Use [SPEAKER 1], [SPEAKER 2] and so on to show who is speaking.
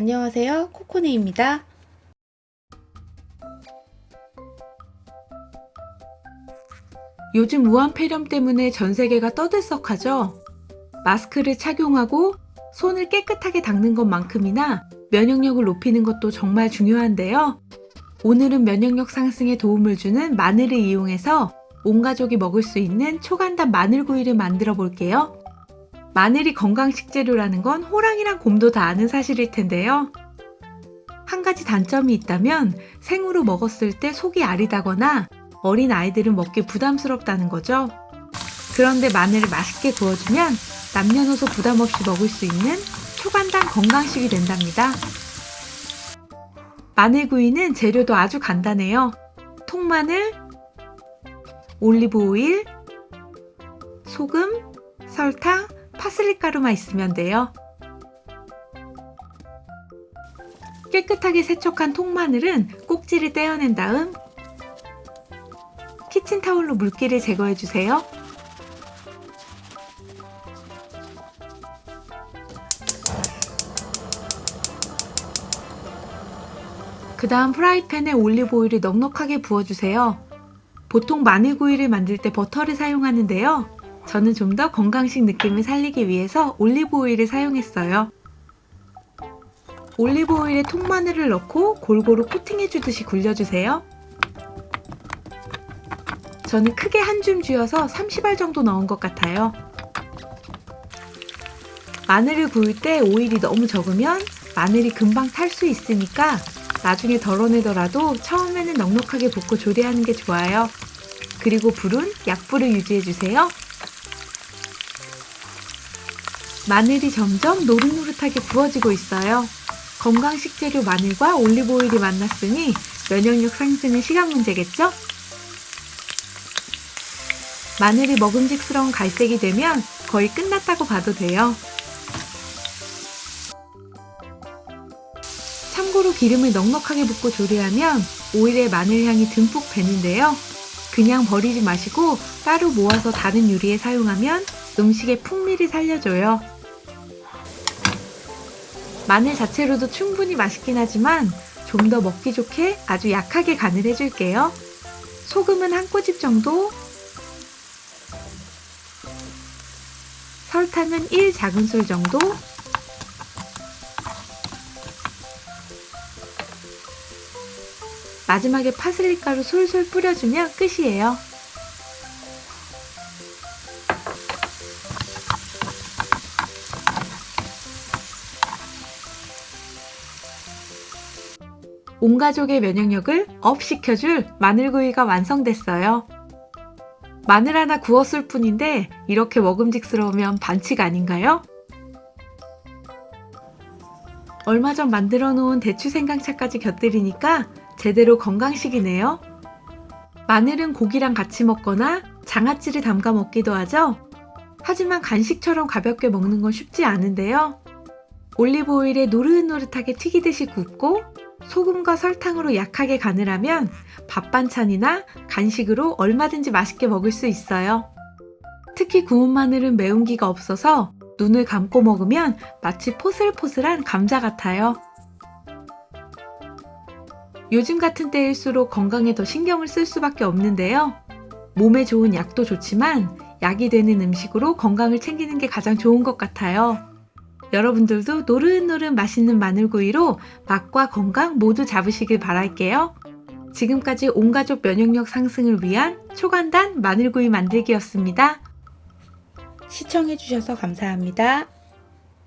[SPEAKER 1] 안녕하세요. 코코네입니다.
[SPEAKER 2] 요즘 우한 폐렴 때문에 전 세계가 떠들썩하죠. 마스크를 착용하고 손을 깨끗하게 닦는 것만큼이나 면역력을 높이는 것도 정말 중요한데요. 오늘은 면역력 상승에 도움을 주는 마늘을 이용해서 온 가족이 먹을 수 있는 초간단 마늘구이를 만들어 볼게요. 마늘이 건강 식재료라는 건 호랑이랑 곰도 다 아는 사실일 텐데요. 한 가지 단점이 있다면 생으로 먹었을 때 속이 아리다거나 어린 아이들은 먹기 부담스럽다는 거죠. 그런데 마늘을 맛있게 구워주면 남녀노소 부담 없이 먹을 수 있는 초간단 건강식이 된답니다. 마늘구이는 재료도 아주 간단해요. 통마늘, 올리브 오일, 소금, 설탕, 파슬리 가루만 있으면 돼요. 깨끗하게 세척한 통마늘은 꼭지를 떼어낸 다음 키친타올로 물기를 제거해 주세요. 그 다음 프라이팬에 올리브 오일을 넉넉하게 부어주세요. 보통 마늘구이를 만들 때 버터를 사용하는데요. 저는 좀 더 건강식 느낌을 살리기 위해서 올리브 오일을 사용했어요. 올리브 오일에 통마늘을 넣고 골고루 코팅해 주듯이 굴려주세요. 저는 크게 한 줌 쥐어서 30알 정도 넣은 것 같아요. 마늘을 구울 때 오일이 너무 적으면 마늘이 금방 탈 수 있으니까 나중에 덜어내더라도 처음에는 넉넉하게 볶고 조리하는 게 좋아요. 그리고 불은 약불을 유지해주세요. 마늘이 점점 노릇노릇하게 구워지고 있어요. 건강식 재료 마늘과 올리브 오일이 만났으니 면역력 상승은 시간 문제겠죠? 마늘이 먹음직스러운 갈색이 되면 거의 끝났다고 봐도 돼요. 참고로 기름을 넉넉하게 붓고 조리하면 오일에 마늘 향이 듬뿍 배는데요. 그냥 버리지 마시고 따로 모아서 다른 요리에 사용하면 음식의 풍미를 살려줘요. 마늘 자체로도 충분히 맛있긴 하지만 좀 더 먹기 좋게 아주 약하게 간을 해줄게요. 소금은 한 꼬집 정도, 설탕은 1 작은술 정도, 마지막에 파슬리 가루 솔솔 뿌려주면 끝이에요. 온 가족의 면역력을 업 시켜줄 마늘구이가 완성됐어요. 마늘 하나 구웠을 뿐인데 이렇게 먹음직스러우면 반칙 아닌가요? 얼마 전 만들어 놓은 대추 생강차까지 곁들이니까 제대로 건강식이네요. 마늘은 고기랑 같이 먹거나 장아찌를 담가 먹기도 하죠. 하지만 간식처럼 가볍게 먹는 건 쉽지 않은데요. 올리브 오일에 노릇노릇하게 튀기듯이 굽고 소금과 설탕으로 약하게 간을 하면 밥 반찬이나 간식으로 얼마든지 맛있게 먹을 수 있어요. 특히 구운 마늘은 매운기가 없어서 눈을 감고 먹으면 마치 포슬포슬한 감자 같아요. 요즘 같은 때일수록 건강에 더 신경을 쓸 수밖에 없는데요. 몸에 좋은 약도 좋지만 약이 되는 음식으로 건강을 챙기는 게 가장 좋은 것 같아요. 여러분들도 노릇노릇 맛있는 마늘구이로 맛과 건강 모두 잡으시길 바랄게요. 지금까지 온가족 면역력 상승을 위한 초간단 마늘구이 만들기였습니다.
[SPEAKER 1] 시청해주셔서 감사합니다.